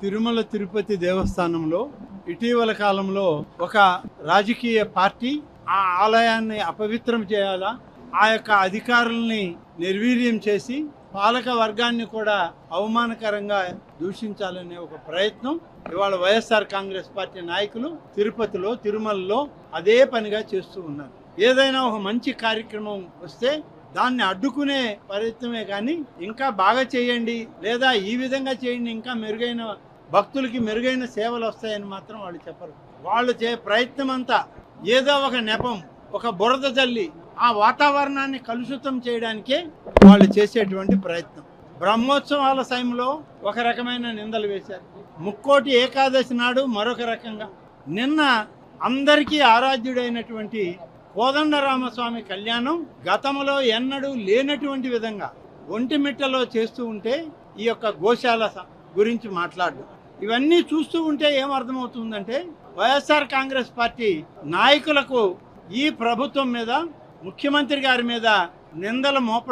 తిరుమల తిరుపతి దేవస్థానంలో ఇటీవల కాలంలో ఒక రాజకీయ పార్టీ ఆ ఆలయాన్ని అపవిత్రం చేయాలా ఆ యొక్క అధికారుల్ని నిర్వీర్యం చేసి పాలక వర్గాన్ని కూడా అవమానకరంగా దూషించాలనే ఒక ప్రయత్నం ఇవాళ వైఎస్ఆర్ కాంగ్రెస్ పార్టీ నాయకులు తిరుపతిలో తిరుమలలో అదే పనిగా చేస్తూ ఉన్నారు. ఏదైనా ఒక మంచి కార్యక్రమం వస్తే దాన్ని అడ్డుకునే ప్రయత్నమే కానీ ఇంకా బాగా చేయండి లేదా ఈ విధంగా చేయండి ఇంకా మెరుగైన భక్తులకి మెరుగైన సేవలు వస్తాయని మాత్రం వాళ్ళు చెప్పరు. వాళ్ళు చే ప్రయత్నం అంతా ఏదో ఒక నెపం ఒక బురద జల్లి ఆ వాతావరణాన్ని కలుషితం చేయడానికే వాళ్ళు చేసేటువంటి ప్రయత్నం. బ్రహ్మోత్సవాల సమయంలో ఒక రకమైన నిందలు వేశారు. ముక్కోటి ఏకాదశి నాడు మరొక రకంగా. నిన్న అందరికీ ఆరాధ్యుడైనటువంటి కోదండరామస్వామి కళ్యాణం గతంలో ఎన్నడూ లేనటువంటి విధంగా ఒంటిమిట్టలో చేస్తూ ఉంటే ఈ యొక్క గోశాల స- గురించి మాట్లాడు ఇవన్నీ చూస్తూ ఉంటే ఏమర్థమవుతుందంటే వైఎస్ఆర్ కాంగ్రెస్ పార్టీ నాయకులకు ఈ ప్రభుత్వం మీద ముఖ్యమంత్రి గారి మీద నిందలు మోపడం